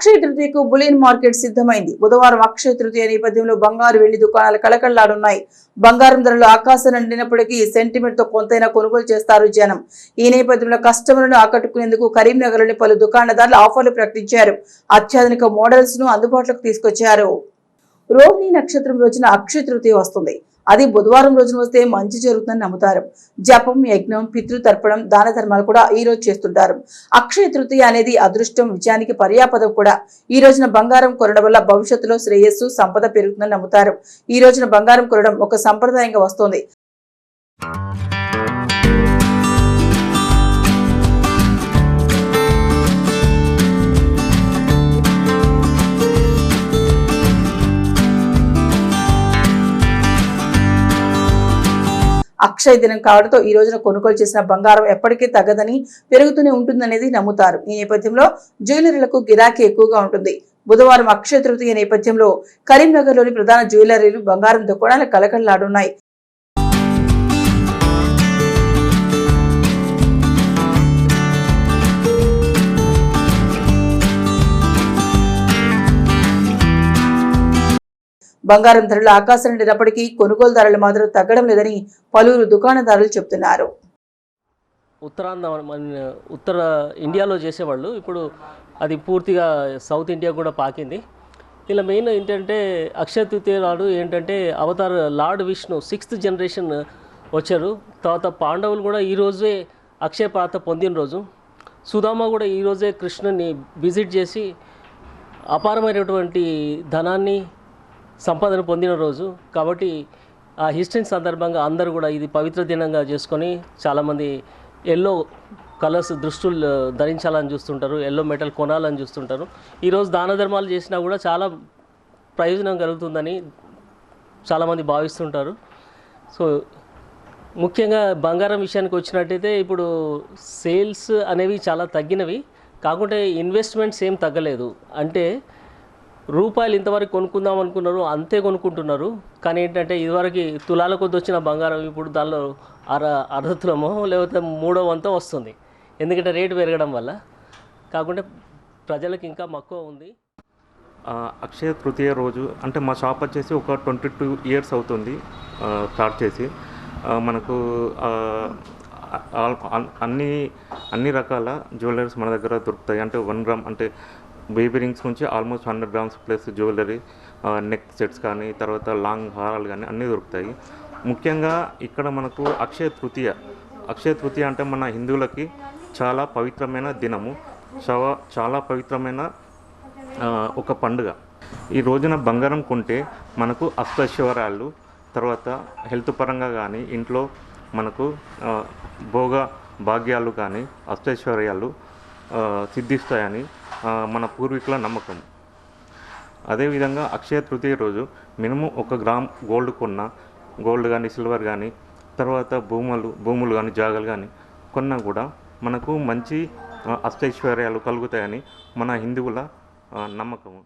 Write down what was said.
అక్షయ తృతీయకు bullion market సిద్ధమైంది. బుధవారం అక్షయ తృతీయ నేపథ్యంలో బంగారు వెళ్ళి దుకాణాలు కళకళలాడున్నాయి. బంగారం ధరలు ఆకాశం నిండినప్పటికీ సెంటిమెంట్తో కొంతైనా కొనుగోలు చేస్తారు జనం. ఈ నేపథ్యంలో కస్టమర్లను ఆకట్టుకునేందుకు కరీంనగర్లోని పలు దుకాణదారులు ఆఫర్లు ప్రకటించారు. అత్యాధునిక మోడల్స్ను అందుబాటులోకి తీసుకొచ్చారు. రోహిణి నక్షత్రం రోజున అక్షయ తృతీయ వస్తుంది. అది బుధవారం రోజున వస్తే మంచి జరుగుతుందని నమ్ముతారు. జపం యజ్ఞం పితృతర్పణం దాన ధర్మాలు కూడా ఈ రోజు చేస్తుంటారు. అక్షయ తృతీయ అనేది అదృష్టం విజయానికి పర్యాపదం కూడా. ఈ రోజున బంగారం కొనడం వల్ల భవిష్యత్తులో శ్రేయస్సు సంపద పెరుగుతుందని నమ్ముతారు. ఈ రోజున బంగారం కొనడం ఒక సంప్రదాయంగా వస్తోంది. అక్షయ దినం కావడంతో ఈ రోజున కొనుగోలు చేసిన బంగారం ఎప్పటికీ తగ్గదని పెరుగుతూనే ఉంటుందనేది నమ్ముతారు. ఈ నేపథ్యంలో జ్యువెలరీలకు గిరాకీ ఎక్కువగా ఉంటుంది. బుధవారం అక్షయ తృతీయ నేపథ్యంలో కరీంనగర్లోని ప్రధాన జ్యువెలరీలు బంగారం దుకాణాలు కలకల్లాడున్నాయి బంగారం ధరలు ఆకాశం నిన్నప్పటికీ కొనుగోలు ధరలు మాత్రం తగ్గడం లేదని పలువురు దుకాణదారులు చెబుతున్నారు. ఉత్తరాంధ్ర ఉత్తర ఇండియాలో చేసేవాళ్ళు. ఇప్పుడు అది పూర్తిగా సౌత్ ఇండియా కూడా పాకింది. ఇలా మెయిన్ ఏంటంటే అక్షయ తృతీయ నాడు ఏంటంటే avatar Lord Vishnu sixth generation వచ్చారు. తర్వాత పాండవులు కూడా ఈ రోజే అక్షయ పాత్ర పొందిన రోజు. సుధామ కూడా ఈ రోజే కృష్ణుని విజిట్ చేసి అపారమైనటువంటి ధనాన్ని సంపదను పొందిన రోజు. కాబట్టి ఆ హిస్టరీ సందర్భంగా అందరూ కూడా ఇది పవిత్ర దినంగా చేసుకొని చాలామంది ఎల్లో కలర్స్ దుస్తులు ధరించాలని చూస్తుంటారు ఎల్లో మెటల్ కొనాలని చూస్తుంటారు. ఈరోజు దాన ధర్మాలు చేసినా కూడా చాలా ప్రయోజనం కలుగుతుందని చాలామంది భావిస్తుంటారు. సో ముఖ్యంగా బంగారం విషయానికి వచ్చినట్టయితే ఇప్పుడు సేల్స్ అనేవి చాలా తగ్గినవి. కాకుంటే ఇన్వెస్ట్మెంట్స్ ఏం తగ్గలేదు. అంటే రూపాయలు ఇంతవరకు కొనుక్కుందాం అనుకున్నారు అంతే కొనుక్కుంటున్నారు. కానీ ఏంటంటే ఇదివరకు తులాల కొద్ది వచ్చిన బంగారం ఇప్పుడు దానిలో అర అర్ధతులమో లేకపోతే మూడో వంతో వస్తుంది. ఎందుకంటే రేటు పెరగడం వల్ల. కాకుండా ప్రజలకు ఇంకా మక్కువ ఉంది. అక్షయ తృతీయ రోజు అంటే మా షాప్ వచ్చేసి ఒక ట్వంటీ టూ ఇయర్స్ అవుతుంది స్టార్ట్ చేసి. మనకు అన్ని అన్ని రకాల జ్యువెలరీస్ మన దగ్గర దొరుకుతాయి. అంటే వన్ గ్రామ్ అంటే బేబీ రింగ్స్ నుంచి almost hundred grams plus jewellery neck sets కానీ తర్వాత లాంగ్ హారాలు కానీ అన్నీ దొరుకుతాయి. ముఖ్యంగా ఇక్కడ మనకు అక్షయ తృతీయ. అక్షయ తృతీయ అంటే మన హిందువులకి చాలా పవిత్రమైన దినము. చాలా చాలా పవిత్రమైన ఒక పండుగ. ఈ రోజున బంగారం కొంటే మనకు అష్టైశ్వర్యాలు తర్వాత హెల్త్ పరంగా కానీ ఇంట్లో మనకు భోగ భాగ్యాలు కానీ అష్టైశ్వర్యాలు సిద్ధిస్తాయని మన పూర్వీకుల నమ్మకం. అదేవిధంగా అక్షయ తృతీయ రోజు మినిమం ఒక గ్రామ్ గోల్డ్ కొన్న గోల్డ్ కానీ సిల్వర్ కానీ తర్వాత భూములు భూములు కానీ జాగలు కానీ కొన్నా కూడా మనకు మంచి అష్టైశ్వర్యాలు కలుగుతాయని మన హిందువుల నమ్మకము.